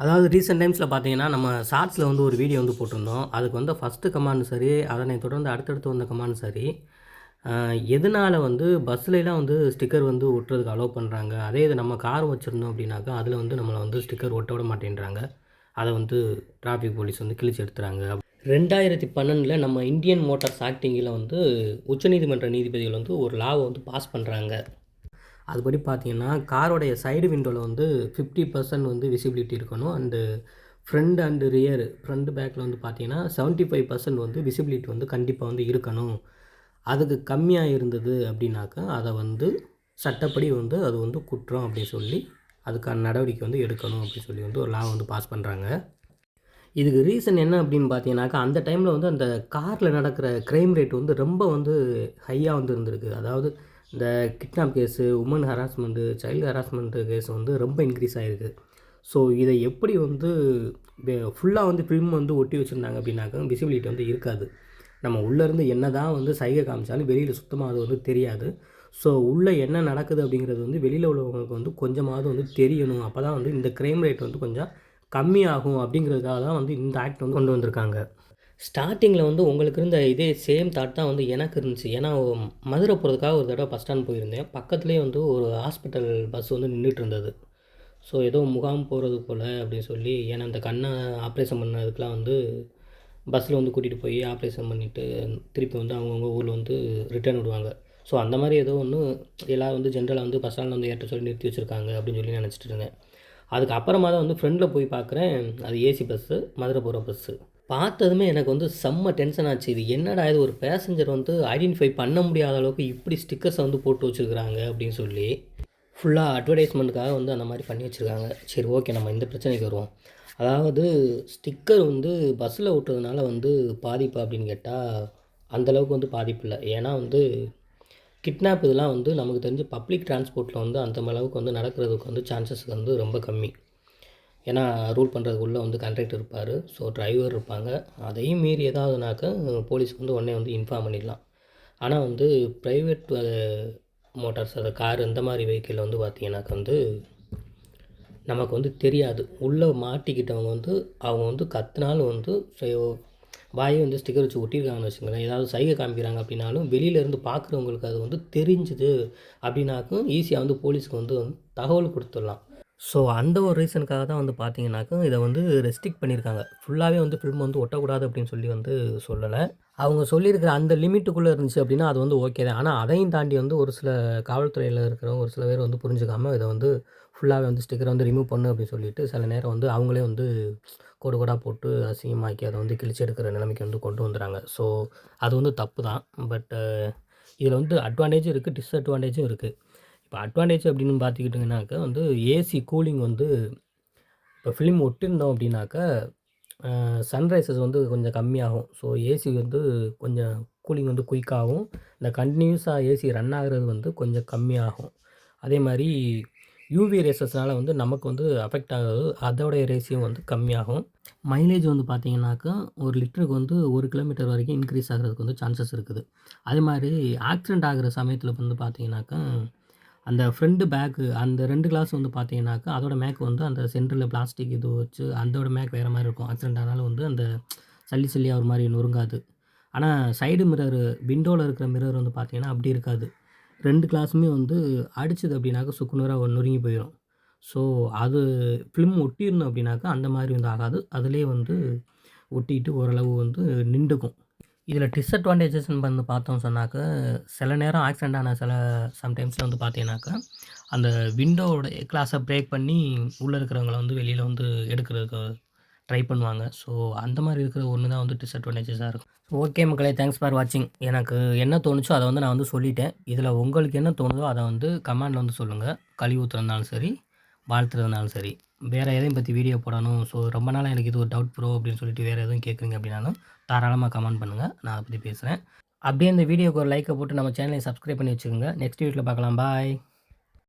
அதாவது ரீசெண்ட் டைம்ஸில் பார்த்தீங்கன்னா நம்ம ஷார்ட்ஸில் வந்து ஒரு வீடியோ வந்து போட்டிருந்தோம். அதுக்கு வந்து ஃபஸ்ட்டு கமாண்ட் சரி அதனை தொடர்ந்து அடுத்தடுத்து வந்த கமாண்ட் சரி எதனால் எதனால வந்து பஸ்லலாம் வந்து ஸ்டிக்கர் வந்து ஒட்டுறதுக்கு அலோவ் பண்ணுறாங்க அதே இது நம்ம கார் வச்சுருந்தோம் அப்படின்னாக்கா அதில் வந்து நம்மளை வந்து ஸ்டிக்கர் ஒட்ட விட மாட்டேன்றாங்க. அதை வந்து டிராஃபிக் போலீஸ் வந்து கிழிச்சு எடுத்துறாங்க. ரெண்டாயிரத்தி பன்னெண்டில் நம்ம இந்தியன் மோட்டார்ஸ் ஆக்டிங்கில் வந்து உச்சநீதிமன்ற நீதிபதிகள் வந்து ஒரு லாவை வந்து பாஸ் பண்ணுறாங்க அதுபடி பார்த்தீங்கன்னா காரோடைய சைடு விண்டோவில் வந்து ஃபிஃப்டி பர்சன்ட் வந்து விசிபிலிட்டி இருக்கணும். And front and rear front பேக்கில் வந்து பார்த்தீங்கன்னா செவன்ட்டி ஃபைவ் பர்சன்ட் வந்து விசிபிலிட்டி வந்து கண்டிப்பாக வந்து இருக்கணும். அதுக்கு கம்மியாக இருந்தது அப்படின்னாக்கா அதை வந்து சட்டப்படி வந்து அது வந்து குற்றம் அப்படின்னு சொல்லி அதுக்கான நடவடிக்கை வந்து எடுக்கணும் அப்படின்னு சொல்லி வந்து ஒரு லா வந்து பாஸ் பண்ணுறாங்க இதுக்கு ரீசன் என்ன அப்படின்னு பார்த்தீங்கன்னாக்கா அந்த டைமில் வந்து அந்த காரில் நடக்கிற க்ரைம் ரேட் வந்து ரொம்ப வந்து ஹையாக வந்து இருந்திருக்கு. அதாவது இந்த kidnap case woman harassment child harassment case வந்து ரொம்ப இன்க்ரீஸ் ஆகிருக்கு ஸோ இதை எப்படி வந்து ஃபுல்லாக வந்து ஃபிலிம் வந்து ஒட்டி வச்சுருந்தாங்க அப்படின்னாக்கா விசிபிலிட்டி வந்து இருக்காது. நம்ம உள்ளேருந்து என்ன தான் வந்து சைகை காமிச்சாலும் வெளியில் சுத்தமாக அது வந்து தெரியாது. ஸோ உள்ளே என்ன நடக்குது அப்படிங்கிறது வந்து வெளியில் உள்ளவங்களுக்கு வந்து கொஞ்சமாவது வந்து தெரியணும். அப்போ தான் வந்து இந்த க்ரைம் ரேட் வந்து கொஞ்சம் கம்மியாகும் அப்படிங்கிறதுக்காக தான் வந்து இந்த ஆக்ட் வந்து கொண்டு வந்திருக்காங்க. ஸ்டார்டிங்கில் வந்து உங்களுக்கு இருந்த இதே சேம் தாட் தான் வந்து எனக்கு இருந்துச்சு. ஏன்னா மதுரை போகிறதுக்காக ஒரு தடவை பஸ் ஸ்டாண்ட் போயிருந்தேன். பக்கத்துலேயே வந்து ஒரு ஹாஸ்பிட்டல் பஸ் வந்து நின்றுட்டு இருந்தது ஸோ ஏதோ முகாம் போகிறது போல் அப்படின்னு சொல்லி ஏன்னா அந்த கண்ணை ஆப்ரேஷன் பண்ணதுக்கெலாம் வந்து பஸ்ஸில் வந்து கூட்டிகிட்டு போய் ஆப்ரேஷன் பண்ணிவிட்டு திருப்பி வந்து அவங்கவுங்க ஊரில் வந்து ரிட்டர்ன் விடுவாங்க. ஸோ அந்த மாதிரி ஏதோ ஒன்று எல்லோரும் வந்து ஜென்ரலாக வந்து பஸ் ஸ்டாண்டில் வந்து ஏற்ற சொல்லி நிறுத்தி வச்சுருக்காங்க அப்படின்னு சொல்லி நினச்சிட்டு இருந்தேன். அதுக்கப்புறமா தான் வந்து ஃப்ரெண்டில் போய் பார்க்குறேன் அது ஏசி பஸ்ஸு மதுரை போகிற பஸ்ஸு பார்த்ததுமே எனக்கு வந்து செம்ம டென்ஷன் ஆச்சு. இது என்னடா இது? ஒரு பேசஞ்சர் வந்து ஐடென்டிஃபை பண்ண முடியாத அளவுக்கு இப்படி ஸ்டிக்கர்ஸை வந்து போட்டு வச்சுருக்குறாங்க அப்படின்னு சொல்லி ஃபுல்லாக அட்வர்டைஸ்மெண்ட்டுக்காக வந்து அந்த மாதிரி பண்ணி வச்சுருக்காங்க. சரி ஓகே நம்ம இந்த பிரச்சனைக்கு வருவோம். அதாவது ஸ்டிக்கர் வந்து பஸ்ஸில் ஓட்டுறதுனால வந்து பாதிப்பு அப்படின்னு கேட்டால் அந்தளவுக்கு வந்து பாதிப்பு இல்லை. ஏன்னா வந்து கிட்னாப் இதெல்லாம் வந்து நமக்கு தெரிஞ்சு பப்ளிக் டிரான்ஸ்போர்ட்டில் வந்து அந்த அளவுக்கு வந்து நடக்கிறதுக்கு வந்து சான்சஸ் வந்து ரொம்ப கம்மி. ஏன்னா ரூல் பண்ணுறதுக்குள்ளே வந்து கண்டக்டர் இருப்பார். ஸோ டிரைவர் இருப்பாங்க. அதையும் மீறி ஏதாவதுனாக்கா போலீஸ்க்கு வந்து உடனே வந்து இன்ஃபார்ம் பண்ணிடலாம். ஆனால் வந்து ப்ரைவேட் மோட்டார்ஸ் அது கார் இந்த மாதிரி வெஹிக்கிளில் வந்து பார்த்தீங்கன்னாக்கா வந்து நமக்கு வந்து தெரியாது. உள்ளே மாட்டிக்கிட்டவங்க வந்து அவங்க வந்து கத்துனாலும் வந்து வாயை வந்து ஸ்டிக்கர் வச்சு ஒட்டியிருக்காங்கன்னு வச்சுக்கோங்களேன். ஏதாவது சைகை காமிக்கிறாங்க அப்படின்னாலும் வெளியிலேருந்து பார்க்குறவங்களுக்கு அது வந்து தெரிஞ்சுது. அப்படின்னாக்கும் ஈஸியாக வந்து போலீஸ்க்கு வந்து வந்து தகவல் கொடுத்துடலாம். ஸோ அந்த ஒரு ரீசனுக்காக தான் வந்து பார்த்தீங்கன்னாக்கா இதை வந்து ரெஸ்ட்ரிக்ட் பண்ணியிருக்காங்க. ஃபுல்லாகவே வந்து ஃபில்ம் வந்து ஒட்டக்கூடாது அப்படின்னு சொல்லி வந்து சொல்லலை. அவங்க சொல்லியிருக்கிற அந்த லிமிட்டுக்குள்ளே இருந்துச்சு அப்படின்னா அது வந்து ஓகே தான். ஆனால் அதையும் தாண்டி வந்து ஒரு சில காவல்துறையில் இருக்கிறவங்க ஒரு சில பேர் வந்து புரிஞ்சுக்காமல் இதை வந்து ஃபுல்லாகவே வந்து ஸ்டிக்கரை வந்து ரிமூவ் பண்ணு அப்படின்னு சொல்லிட்டு சில நேரம் வந்து அவங்களே வந்து கோடு கோடாக போட்டு அசிங்கமாக்கி அதை வந்து கிழிச்சு எடுக்கிற நிலைமைக்கு வந்து கொண்டு வந்துடுறாங்க. ஸோ அது வந்து தப்பு தான். பட்டு இதில் வந்து அட்வான்டேஜும் இருக்குது டிஸ்அட்வான்டேஜும் இருக்குது இப்போ அட்வான்டேஜ் அப்படின்னு பார்த்துக்கிட்டிங்கனாக்கா வந்து ஏசி கூலிங் வந்து இப்போ ஃபிலிம் ஒட்டிருந்தோம் அப்படின்னாக்கா சன்ரைசஸ் வந்து கொஞ்சம் கம்மியாகும். ஸோ ஏசி வந்து கொஞ்சம் கூலிங் வந்து குயிக்காகும் இந்த கண்டினியூஸாக ஏசி ரன் ஆகுறது வந்து கொஞ்சம் கம்மியாகும். அதே மாதிரி யூவி ரேசஸ்னால் வந்து நமக்கு வந்து அஃபெக்ட் ஆகிறது அதோடைய ரேசியும் வந்து கம்மியாகும். மைலேஜ் வந்து பார்த்தீங்கன்னாக்கா ஒரு லிட்டருக்கு வந்து ஒரு கிலோமீட்டர் வரைக்கும் இன்க்ரீஸ் ஆகிறதுக்கு வந்து சான்சஸ் இருக்குது. அதே மாதிரி ஆக்சிடெண்ட் ஆகிற சமயத்தில் வந்து பார்த்தீங்கன்னாக்கா அந்த ஃப்ரெண்டு பேக்கு அந்த ரெண்டு கிளாஸ் வந்து பார்த்தீங்கன்னாக்கா அதோட மேக் வந்து அந்த சென்டரில் பிளாஸ்டிக் இது வச்சு அதோட மேக் வேறு மாதிரி இருக்கும். ஆக்சிடென்ட் ஆனாலும் வந்து அந்த சல்லி சல்லியாக ஒரு மாதிரி நொறுங்காது. ஆனால் சைடு மிரர் விண்டோவில் இருக்கிற மிரர் வந்து பார்த்தீங்கன்னா அப்படி இருக்காது. ரெண்டு கிளாஸுமே வந்து அடிச்சது அப்படின்னாக்கா சுக்குநூறாக நொறுங்கி போயிடும் ஸோ அது ஃபிலிம் ஒட்டியிருந்தோம் அப்படின்னாக்கா அந்த மாதிரி வந்து ஆகாது. அதுலேயே வந்து ஒட்டிட்டு ஓரளவு வந்து நின்றுக்கும். இதில் டிஸ்அட்வான்டேஜஸ்ன்னு வந்து பார்த்தோம் சொன்னாக்க சில நேரம் ஆக்சிடென்ட் ஆன சில சம்டைம்ஸில் வந்து பார்த்தீங்கன்னாக்கா அந்த விண்டோவோட கிளாஸை பிரேக் பண்ணி உள்ளே இருக்கிறவங்கள வந்து வெளியில் வந்து எடுக்கிறதுக்கு ட்ரை பண்ணுவாங்க. ஸோ அந்த மாதிரி இருக்கிற ஒன்று தான் வந்து டிஸ்அட்வான்டேஜஸாக இருக்கும். ஓகே மக்களே தேங்க்ஸ் ஃபார் வாட்சிங் எனக்கு என்ன தோணுச்சோ அதை வந்து நான் வந்து சொல்லிட்டேன். இதில் உங்களுக்கு என்ன தோணுதோ அதை வந்து கமெண்டில் வந்து சொல்லுங்கள் கழிவு ஊற்றுறதுனாலும் சரி வாழ்த்துறதுனாலும் சரி. வேறு எதையும் பற்றி வீடியோ போடணும். ஸோ ரொம்ப நாளாக எனக்கு இது ஒரு டவுட் ப்ரோ அப்படின்னு சொல்லிட்டு வேறு எதுவும் கேட்குறீங்க அப்படின்னாலும் தாராளமாக கமெண்ட் பண்ணுங்கள் நான் அதை பற்றி பேசுகிறேன் அப்படியே இந்த வீடியோக்கு ஒரு லைக்கை போட்டு நம்ம சேனலை சப்ஸ்கிரைப் பண்ணி வச்சுக்கோங்க. நெக்ஸ்ட் வீட்டில் பார்க்கலாம். பாய்